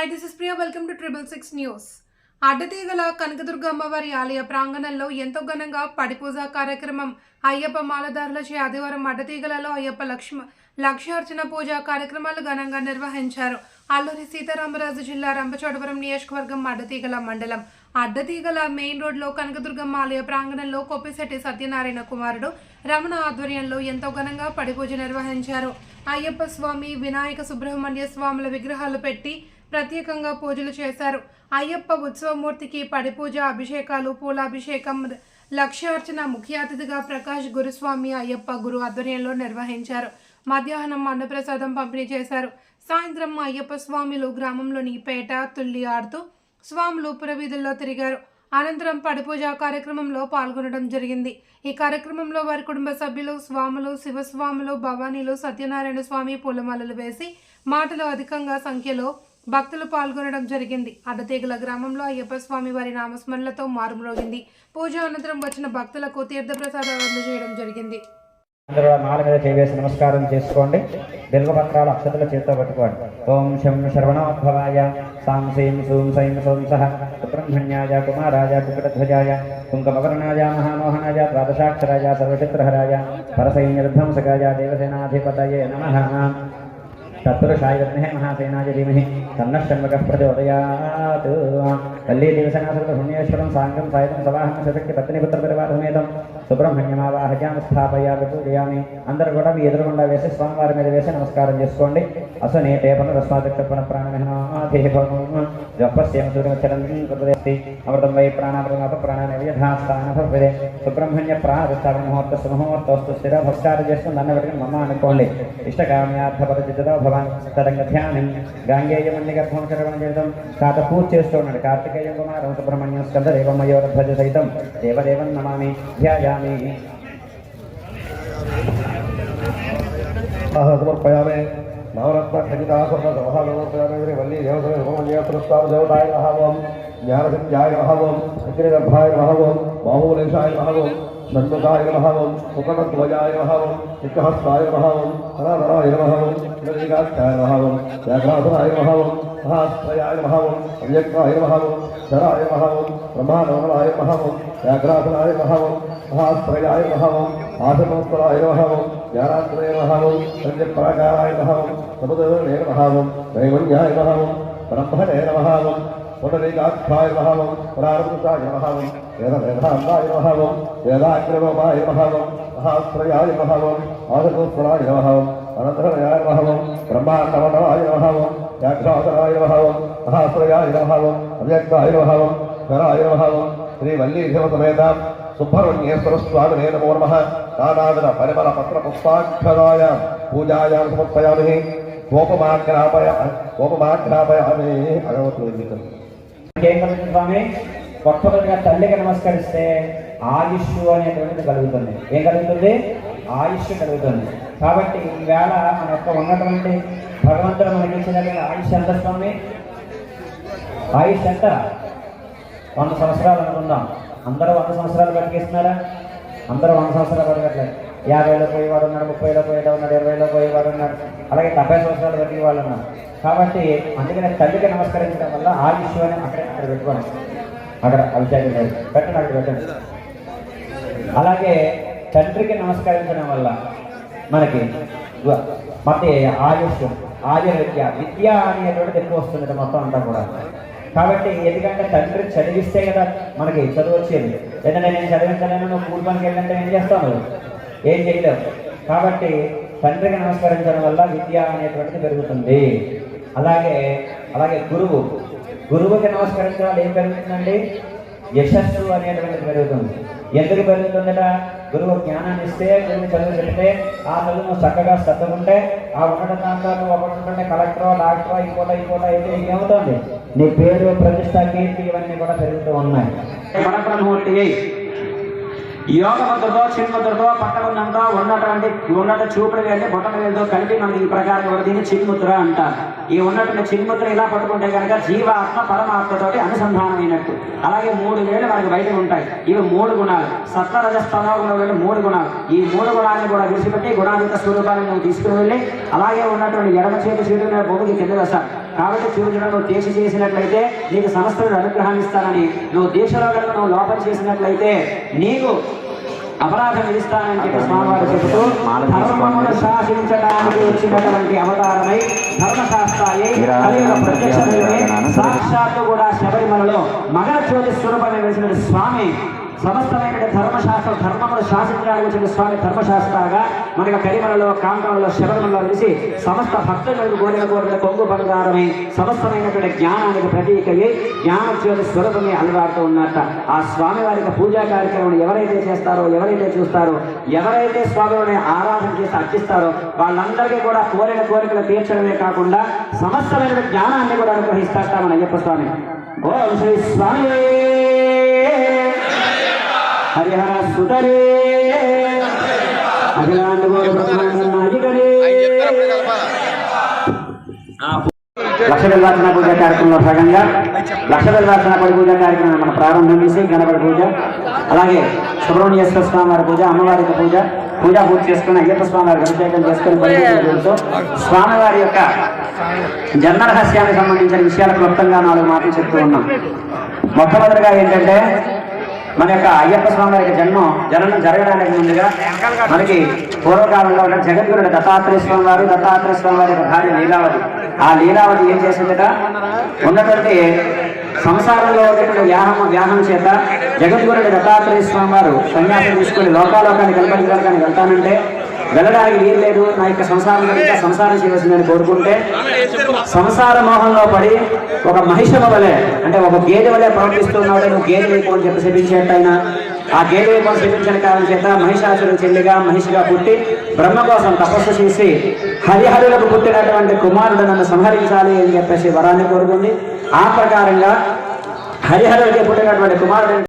Hi this is Priya welcome to triple six news Addateegala Kanakadurga అమ్మవారి ఆలయ ప్రాంగణంలో ఎంతో ఘనంగా పడిపూజ కార్యక్రమం అయ్యప్ప మాలదారులచే ఆదివారం అడ్డతీగలలో అయ్యప్ప లక్ష్మ లక్ష్యార్చన పూజ కార్యక్రమాలు ఘనంగా నిర్వహించారు. అల్లూరి సీతారామరాజు జిల్లా రంపచోడవరం నియోజకవర్గం అడ్డతీగల మండలం. అడ్డతీగల మెయిన్ రోడ్లో కనకదుర్గమ్మ ఆలయ ప్రాంగణంలో కొప్పిశెట్టి సత్యనారాయణ కుమారుడు రమణ ఆధ్వర్యంలో ఎంతో ఘనంగా పడిపూజ నిర్వహించారు. అయ్యప్ప స్వామి వినాయక సుబ్రహ్మణ్య స్వాముల విగ్రహాలు పెట్టి ప్రత్యేకంగా పూజలు చేశారు. అయ్యప్ప ఉత్సవమూర్తికి పడిపూజ అభిషేకాలు పూలాభిషేకం లక్ష్యార్చన ముఖ్య అతిథిగా ప్రకాష్ గురుస్వామి అయ్యప్ప గురు ఆధ్వర్యంలో నిర్వహించారు. మధ్యాహ్నం అన్నప్రసాదం పంపిణీ చేశారు. సాయంత్రం అయ్యప్ప స్వామిలు గ్రామంలోని పేట తుల్లి ఆడుతూ స్వాములు పురవీధుల్లో తిరిగారు. అనంతరం పడిపూజ కార్యక్రమంలో పాల్గొనడం జరిగింది. ఈ కార్యక్రమంలో వారి కుటుంబ సభ్యులు స్వాములు శివస్వాములు భవానీలు సత్యనారాయణ స్వామి పూలమాలలు వేసి మాటలు అధికంగా సంఖ్యలో భక్తులు పాల్గొనడం జరిగింది. అడ్డతీగల గ్రామంలో అయ్యప్ప స్వామి వారి నామస్మరణలతో మారుమ్రోగింది పూజ అనంతరం వచ్చిన భక్తులకు తీర్థప్రసాదాలు అందజేయడం జరిగింది. అందరూ ఆ మీద చేవేసి నమస్కారం చేసుకోండి. బిల్వపత్రాలు అక్షతల చేతితో పట్టుకోండి. ఓం శం శరవణోద్భవాయ సాం సీం సూం సైం సోం సహ సుబ్రహ్మణ్యాయ కుమారాయ కుకటధ్వజాయ కుంకమవర్ణాయ మహామోహనాయ ద్వాదశాక్షరాయ సర్వచిత్రహరాయ పరసైన్యధ్వంసకాయ దేవసేనాధిపతయే నమ. తత్పురుషాయ విద్మహే మహాసేనాయ ధీమహి. తన్నః షణ్ముఖः ప్రచోదయాత్. వల్లీ దివసనాథృత పుణ్యేశ్వరం సాంగం సాయుధం సవాహం సశక్తి పత్నిపుత్ర పరివారమేతం సుబ్రహ్మణ్యమావాహజామి స్థాపయామి పూజయామి. అందరూ కూడా మీ ఎదురుగుండా వేసి స్వామివారి మీద వేసి నమస్కారం చేసుకోండి. అసనే టేపన రస్మాదిక్షణ ప్రాణమిహనాధిభవం జపస్యేమ సూర్యచరం కృతదేస్తి అమృతం వై ప్రాణామృతమాప ప్రాణాన్ని యథాస్థాన భవ్యదే సుబ్రహ్మణ్య ప్రాణస్థాపన ముహూర్త సుముహూర్తోస్తు స్థిర భక్ష్యాలు చేసుకుని దండ పెట్టుకుని మమ్మ అనుకోండి. ఇష్టకామ్యార్థపరిచితో భవాన్ తదంగ ధ్యానం గాంగేయమన్ని గర్భం చరవణ జీవితం కాత పూజ చేస్తూ ఉన్నాడు కార్తికేయ కుమారం సుబ్రహ్మణ్యం స్కంద దేవమయోరధ్వజ సహితం దేవదేవం నమామి ధ్యాయామి సమర్పయామే నవరత్న ఖచ్చితాసుర సమహాలోపయామే వల్లి దేవసన సమన్యాసురస్వామి దేవతాయ మహావం జ్ఞానసంధ్యాయ మహావం అగ్నిగర్భాయ మహావం బాహులేశాయ మహావం షణ్ముఖాయ మహావం ముఖధ్వజాయ మహావం నిక్కహస్తాయ మహావం హరాధరాయ మహావం నదీకాక్షాయ మహావం వ్యాఘ్రాసురాయ మహావం సహాస్త్రయాయ మహావం అవ్యక్తాయ మహావం శరాయ మహావం బ్రహ్మానవరాయ మహావం వ్యాఘ్రాసురాయ మహావం సహాస్త్రయాయ మహావం ఆసనోత్తరాయ మహావం జ్ఞానాత్రయ మహావం సంజప్రాకారాయ మహావం సముద్రే మహావం నైవన్యాయ మహావం బ్రహ్మణే మహావం పునరేకాక్షాయ మహావం పురారంభాయ మహావం వేద వేదాంతాయ మహావం వేదాగ్రమమాయ మహావం సహాస్త్రయాయ మహావం ఆసనోత్తరాయ మహావం అనంతరాయ మహావం బ్రహ్మాండమణాయ మహావం వ్యాఘ్రాసరాయ మహావం సహాస్త్రయాయ మహావం అవ్యక్తాయ మహావం శరాయ శ్రీ శ్రీవల్లీ సమేత సుబ్రహ్మణ్యేశ్వర స్వామినే నమో నమ నానాదన పరిమళ పత్ర పుష్పాక్షరాయ పూజాయా సమర్పయామి గోపమాగ్రాపయ గోపమాగ్రాపయామి భగవతు స్వామి। మొట్టమొదటిగా తల్లికి నమస్కరిస్తే ఆయుష్ అనేటువంటిది కలుగుతుంది. ఏం కలుగుతుంది? ఆయుష్ కలుగుతుంది. కాబట్టి ఈవేళ మన యొక్క ఉన్నటువంటి భగవంతుడు మనకి ఇచ్చినటువంటి ఆయుష్ ఎంత స్వామి? ఆయుష్ ఎంత? వంద సంవత్సరాలు అనుకుందాం. అందరూ వంద సంవత్సరాలు బతికిస్తున్నారా? అందరూ వంద సంవత్సరాలు బతకట్లేదు. యాభైలో పోయేవాడు ఉన్నాడు ముప్పైలో పోయేవాడు ఉన్నాడు ఇరవైలో పోయేవాడు ఉన్నాడు. అలాగే డెబ్బై సంవత్సరాలు బతికే వాళ్ళు ఉన్నారు. కాబట్టి అందుకనే తల్లికి నమస్కరించడం వల్ల ఆ అని అక్కడ అక్కడ పెట్టుకోండి. అక్కడ అభిషేకం లేదు పెట్టండి అక్కడ పెట్టండి. అలాగే తండ్రికి నమస్కరించడం వల్ల మనకి మత ఆయుష్ ఆయుర్విద్య విద్య అనేటువంటిది ఎక్కువ వస్తుంది మొత్తం అంతా కూడా. కాబట్టి ఎందుకంటే తండ్రి చదివిస్తే కదా మనకి చదువు వచ్చేది. లేదంటే నేను చదివించలేను నువ్వు కూలి పనికి వెళ్ళంటే ఏం చేస్తాను ఏం చేయలేవు. కాబట్టి తండ్రికి నమస్కరించడం వల్ల విద్య అనేటువంటిది పెరుగుతుంది. అలాగే అలాగే గురువు. గురువుకి నమస్కరించడం వల్ల ఏం పెరుగుతుందండి? యశస్సు అనేటువంటిది పెరుగుతుంది. ఎందుకు పెరుగుతుందట? గురువు జ్ఞానాన్ని ఇస్తే గురువు చదువు చెప్తే ఆ చదువు చక్కగా చదువుకుంటే ఆ ఉండడం దాంట్లో నువ్వు ఒకటి కలెక్టర్ కలెక్టరో డాక్టరో ఇంకోటో ఇంకోటో అయితే ఏమవుతుంది నీ పేరు ప్రతిష్ట కీర్తి ఇవన్నీ కూడా పెరుగుతూ ఉన్నాయి. పరబ్రహ్మూర్తి యోగముద్రతో చిన్ముద్రతో పట్టబడినంతో ఉన్నటువంటి ఉన్నట చూపుడు వేసి బొట్టలు వేలతో కలిపి మనకి ఈ ప్రకారం కూడా దీన్ని చిన్ముద్ర అంటారు. ఈ ఉన్నటువంటి చిన్ముద్ర ఇలా పట్టుకుంటే కనుక జీవాత్మ పరమాత్మతోటి అనుసంధానమైనట్టు. అలాగే మూడు వేలు మనకి బయట ఉంటాయి. ఇవి మూడు గుణాలు. సత్వరజస్తమో వేలు మూడు గుణాలు. ఈ మూడు గుణాలను కూడా విడిచిపెట్టి గుణాధిత స్వరూపాలను నువ్వు తీసుకుని వెళ్ళి అలాగే ఉన్నటువంటి ఎడమ చేతి చేతుల భూమికి కింద వేస్తారు. కాబట్టి చూపించడం నువ్వు దీక్ష చేసినట్లయితే నీకు సమస్తలు అనుగ్రహాన్ని ఇస్తానని నువ్వు దీక్షలో కనుక నువ్వు లోపం చేసినట్లయితే నీకు అపరాధం విధిస్తానని చెప్పి స్వామివారు చెబుతూ ధర్మమును శాసించడానికి వచ్చినటువంటి అవతారమై దైవమే, సాక్షాత్తు కూడా శబరిమలలో మగర జ్యోతి స్వరూపమే వెలిసిన స్వామి సమస్తమైన ధర్మశాస్త్ర ధర్మమును శాసించడానికి వచ్చిన స్వామి ధర్మశాస్త్రగా మనకి కరిమలలో కాంతంలో శబరిమలలో వెలిసి సమస్త భక్తులకు కోరిన కోరిన కొంగు బంగారమై సమస్తమైనటువంటి జ్ఞానానికి ప్రతీకయ్యి జ్ఞాన స్వరూపమే అలవాడుతూ ఉన్నట్ట. ఆ స్వామి వారికి పూజా కార్యక్రమం ఎవరైతే చేస్తారో ఎవరైతే చూస్తారో ఎవరైతే స్వామిని ఆరాధన చేసి అర్చిస్తారో వాళ్ళందరికీ కూడా కోరిన కోరికలు తీర్చడమే కాకుండా సమస్తమైన జ్ఞానాన్ని కూడా అనుగ్రహిస్తాట మన అయ్యప్ప స్వామి. ఓం శ్రీ స్వామి! హరిహర సుతరే. అఖిలాండ లక్ష వెల్వార్చన పూజ కార్యక్రమంలో భాగంగా లక్ష వెల్వార్చన పడి పూజ కార్యక్రమం మనం ప్రారంభం చేసి గణపతి పూజ అలాగే సుబ్రహ్మణ్యేశ్వర స్వామి వారి పూజ అమ్మవారికి పూజ పూజా పూజ చేసుకుని అయ్యప్ప స్వామి వారి అభిషేకం చేసుకుని బయలుదేరుతూ స్వామివారి యొక్క జన్మ రహస్యానికి సంబంధించిన విషయాలు క్లుప్తంగా నాలుగు మాటలు చెప్తూ ఉన్నాం. మొట్టమొదటిగా ఏంటంటే మన యొక్క అయ్యప్ప స్వామి వారి యొక్క జన్మం జననం జరగడానికి ముందుగా మనకి పూర్వకాలంలో ఉన్న జగద్గురుడు దత్తాత్రేయ స్వామి వారు దత్తాత్రేయ స్వామి వారి యొక్క భార్య లీలావతి. ఆ లీలావతి ఏం చేసిందట? ఉన్నటువంటి సంసారంలో ఉన్నటువంటి వ్యాహం వ్యాహం చేత జగద్గురుడు దత్తాత్రేయ స్వామి వారు సన్యాసం తీసుకుని లోకాలోకాన్ని కల్పించడానికి వెళ్తానంటే వెళ్ళడానికి వీలు లేదు. నా యొక్క సంసారం ఇంకా సంసారం చేయవలసిందని కోరుకుంటే సంసార మోహంలో పడి ఒక మహిషమ వలె అంటే ఒక గేదె వలె ప్రవర్తిస్తున్నాడే నువ్వు గేదె వైపు అని చెప్పి శపించేటైనా ఆ గేదె వైపు శపించిన కారణం చేత మహిషాసురు చెల్లిగా మహిషిగా పుట్టి బ్రహ్మ కోసం తపస్సు చేసి హరిహరులకు పుట్టినటువంటి కుమారుడు నన్ను సంహరించాలి అని చెప్పేసి వరాన్ని కోరుకుంది. ఆ ప్రకారంగా హరిహరులకి పుట్టినటువంటి కుమారుడు